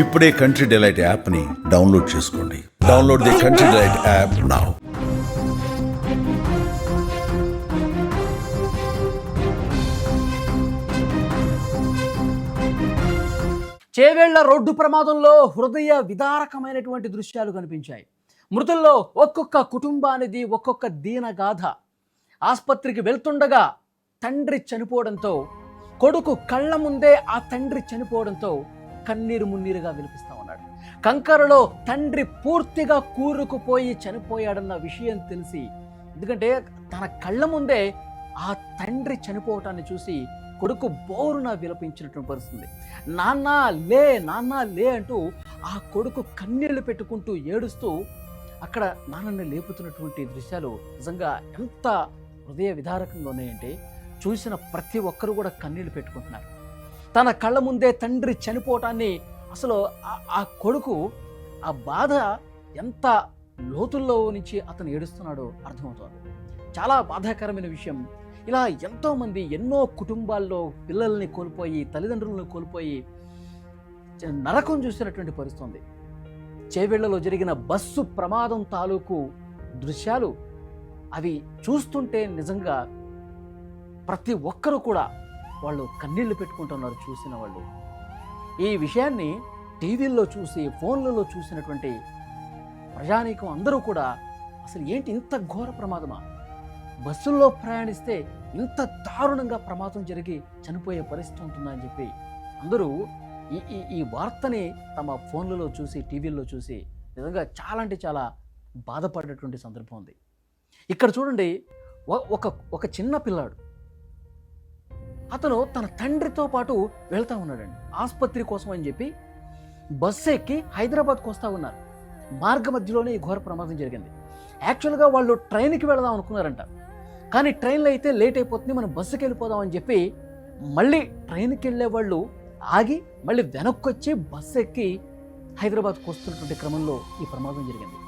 ఇప్పుడే country delight యాప్ని download చేసుకోండి. Download the Country Delight app now Chevella road ప్రమాదంలో హృదయ విదారకమైనటువంటి దృశ్యాలు కనిపించాయి. మృతుల్లో ఒక్కొక్క కుటుంబానిది ఒక్కొక్క దీనగాథ ఆసుపత్రికి వెళ్తుండగా తండ్రి చనిపోవడంతో కొడుకు కళ్ళ ముందే ఆ తండ్రి చనిపోవడంతో కన్నీరు మున్నీరుగా వినిపిస్తా ఉన్నాడు. కంకరలో తండ్రి పూర్తిగా కూరుకుపోయి చనిపోయాడన్న విషయం తెలిసి ఎందుకంటే తన కళ్ళ ముందే ఆ తండ్రి చనిపోవటాన్ని చూసి కొడుకు బోరున విలపించినటువంటి పరిస్థితుంది. నాన్న లే నాన్న లే అంటూ ఆ కొడుకు కన్నీళ్ళు పెట్టుకుంటూ ఏడుస్తూ అక్కడ నాన్నని లేపుతున్నటువంటి దృశ్యాలు నిజంగా ఎంత హృదయ విదారకంగా ఉన్నాయంటే చూసిన ప్రతి ఒక్కరు కూడా కన్నీళ్ళు పెట్టుకుంటున్నారు. తన కళ్ళ ముందే తండ్రి చనిపోవటాన్ని అసలు ఆ- ఆ కొడుకు ఆ బాధ ఎంత లోతుల్లో నుంచి అతను ఏడుస్తున్నాడో అర్థమవుతుంది. చాలా బాధాకరమైన విషయం. ఇలా ఎంతోమంది ఎన్నో కుటుంబాల్లో పిల్లల్ని కోల్పోయి తల్లిదండ్రులను కోల్పోయి నరకం చూసినటువంటి పరిస్థితుంది. చేవెళ్ళలో జరిగిన బస్సు ప్రమాదం తాలూకు దృశ్యాలు అవి చూస్తుంటే నిజంగా ప్రతి ఒక్కరూ కూడా వాళ్ళు కన్నీళ్ళు పెట్టుకుంటున్నారు చూసిన వాళ్ళు. ఈ విషయాన్ని టీవీల్లో చూసి ఫోన్లలో చూసినటువంటి ప్రజానీకం అందరూ కూడా అసలు ఏంటి ఇంత ఘోర ప్రమాదమా? బస్సుల్లో ప్రయాణిస్తే ఇంత దారుణంగా ప్రమాదం జరిగి చనిపోయే పరిస్థితి ఉంటుందని అని చెప్పి అందరూ ఈ ఈ ఈ వార్తని తమ ఫోన్లలో చూసి టీవీల్లో చూసి నిజంగా చాలా అంటే చాలా బాధపడేటువంటి సందర్భం ఉంది. ఇక్కడ చూడండి ఒక ఒక చిన్న పిల్లాడు అతను తన తండ్రితో పాటు వెళ్తా ఉన్నాడండి. ఆసుపత్రి కోసం అని చెప్పి బస్సు ఎక్కి హైదరాబాద్కి వస్తూ ఉన్నారు. మార్గ మధ్యలోనే ఈ ఘోర ప్రమాదం జరిగింది. యాక్చువల్గా వాళ్ళు ట్రైన్కి వెళదాం అనుకున్నారంట. కానీ ట్రైన్లో అయితే లేట్ అయిపోతుంది మనం బస్సుకి వెళ్ళిపోదాం అని చెప్పి మళ్ళీ ట్రైన్కి వెళ్ళే వాళ్ళు ఆగి మళ్ళీ వెనక్కి వచ్చి బస్సు ఎక్కి హైదరాబాద్కి వస్తున్నటువంటి క్రమంలో ఈ ప్రమాదం జరిగింది.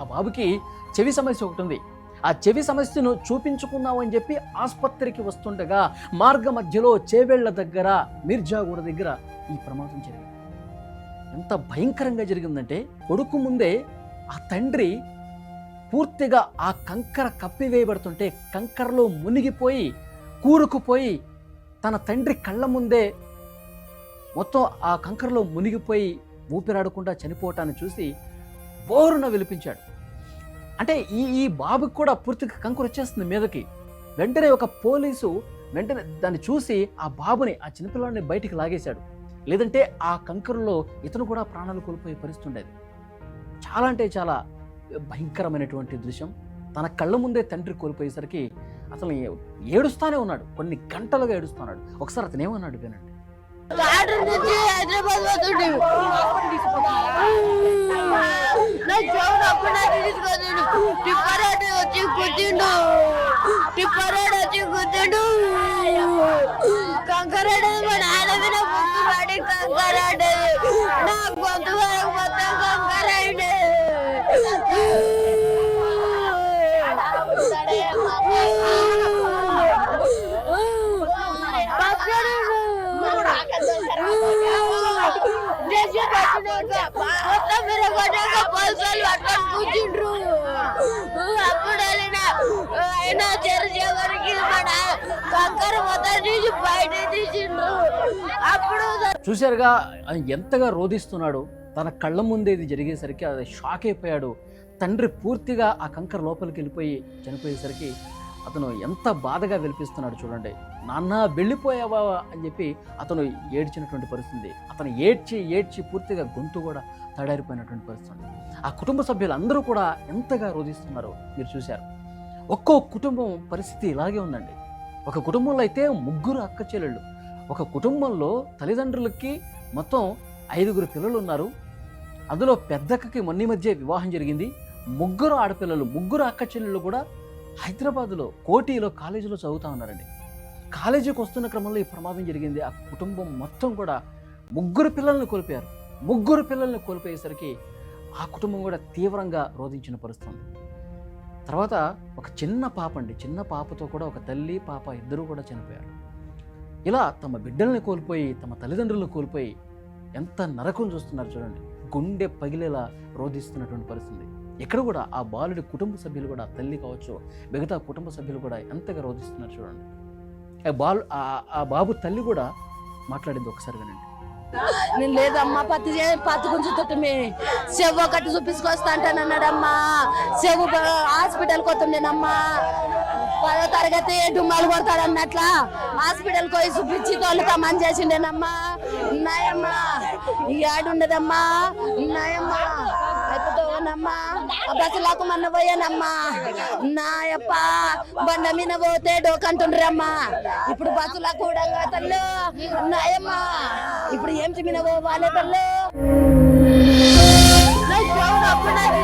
ఆ బాబుకి చెవి సమస్య ఒకటి ఉంది. ఆ చెవి సమస్యను చూపించుకుందాం అని చెప్పి ఆసుపత్రికి వస్తుండగా మార్గ మధ్యలో చేవేళ్ళ దగ్గర మిర్జాగూడ దగ్గర ఈ ప్రమాదం జరిగింది. ఎంత భయంకరంగా జరిగిందంటే కొడుకు ముందే ఆ తండ్రి పూర్తిగా ఆ కంకర కప్పివేయబడుతుంటే కంకరలో మునిగిపోయి కూరుకుపోయి తన తండ్రి కళ్ళ ముందే మొత్తం ఆ కంకరలో మునిగిపోయి ఊపిరాడకుండా చనిపోవటాన్ని చూసి బోరున విలిపించాడు. అంటే ఈ ఈ బాబుకి కూడా పూర్తిగా కంకర వచ్చేస్తుంది మీదకి. వెంటనే ఒక పోలీసు వెంటనే దాన్ని చూసి ఆ బాబుని ఆ చిన్నపిల్లాడిని బయటికి లాగేశాడు. లేదంటే ఆ కంకరలో ఇతను కూడా ప్రాణాలు కోల్పోయే పరిస్థితి ఉండేది. చాలా అంటే చాలా భయంకరమైనటువంటి దృశ్యం. తన కళ్ళ ముందే తండ్రి కోల్పోయేసరికి అసలు ఏడుస్తానే ఉన్నాడు. కొన్ని గంటలుగా ఏడుస్తున్నాడు. ఒకసారి అతను ఏమన్నాడు వినండి. హైదరాబాద్ టిప్పరాడు వచ్చి కూర్చుండు టిప్పరాడు వచ్చి కూర్చుండు కంకరాడు మా నాన్న మీద ముందు పడి కంకరాడు నా గొంతు వరకు మొత్తం కంకరాడు మొత్తం మీరు కొట్టాక పోలీసులు పట్టుకొని కూర్చుండ్రు. అప్పుడు వెళ్ళిన ఆయన చెరచేవరికి మన కంకర మొత్తం తీసి బయట తీసిండ్రు. అప్పుడు చూశారుగా ఎంతగా రోధిస్తున్నాడు తన కళ్ళ ముందే ఇది జరిగేసరికి అది షాక్ అయిపోయాడు. తండ్రి పూర్తిగా ఆ కంకర లోపలికి వెళ్ళిపోయి చనిపోయేసరికి అతను ఎంత బాధగా విలిపిస్తున్నాడు చూడండి. నాన్న వెళ్ళిపోయావా? అని చెప్పి అతను ఏడ్చినటువంటి పరిస్థితి. అతను ఏడ్చి ఏడ్చి పూర్తిగా గొంతు కూడా తడారిపోయినటువంటి పరిస్థితి ఉంది. ఆ కుటుంబ సభ్యులందరూ కూడా ఎంతగా రోధిస్తున్నారో మీరు చూశారు. ఒక్కో కుటుంబం పరిస్థితి ఇలాగే ఉందండి. ఒక కుటుంబంలో అయితే ముగ్గురు అక్క చెల్లెళ్ళు. ఒక కుటుంబంలో తల్లిదండ్రులకి మొత్తం ఐదుగురు పిల్లలు ఉన్నారు. అందులో పెద్దక్కకి మొన్న మధ్య వివాహం జరిగింది. ముగ్గురు ఆడపిల్లలు ముగ్గురు అక్క చెల్లెళ్ళు కూడా హైదరాబాద్లో కోటిలో కాలేజీలో చదువుతా ఉన్నారండి. కాలేజీకి వస్తున్న క్రమంలో ఈ ప్రమాదం జరిగింది. ఆ కుటుంబం మొత్తం కూడా ముగ్గురు పిల్లల్ని కోల్పోయారు. ముగ్గురు పిల్లల్ని కోల్పోయేసరికి ఆ కుటుంబం కూడా తీవ్రంగా రోధించిన పరిస్థితి. తర్వాత ఒక చిన్న పాప అండి చిన్న పాపతో కూడా ఒక తల్లి పాప ఇద్దరూ కూడా చనిపోయారు. ఇలా తమ బిడ్డల్ని కోల్పోయి తమ తల్లిదండ్రులను కోల్పోయి ఎంత నరకం చూస్తున్నారు చూడండి. గుండె పగిలేలా రోధిస్తున్నటువంటి పరిస్థితి. ఇక్కడ కూడా ఆ బాలుడి కుటుంబ సభ్యులు కూడా తల్లి కావచ్చు మిగతా కుటుంబ సభ్యులు కూడా ఎంతగా రోధిస్తున్నారు చూడండి. ఆ బాలు ఆ- బాబు తల్లి కూడా మాట్లాడింది ఒకసారి వినండి. నేను లేదమ్మా పత్తి చే- పత్తి గుంజుతుంటే చెవు ఒకటి చూపించుకొస్తా అంటానన్నాడమ్మా చెవు బ- హాస్పిటల్ కొత్తుండేనమ్మా. పదో తరగతి డుమ్మాలు కొడతాడు అన్నట్లా హాస్పిటల్ పోయి చూపించి తోలుతామని చేసిండేనమ్మా. ఉన్నాయమ్మా ఈ ఆడు ఉండదమ్మా. ఉన్నాయమ్మా. అయిపోతావనమ్మా బస్సులకు మొన్న పోయానమ్మా నాయప్ప బండ మీద పోతే డోకంటుండ్రమ్మా. ఇప్పుడు బస్సులకు కూడా తల్లు. నాయమ్మా ఇప్పుడు ఏం మీద పోవాలి తల్లు హాస్పిటల్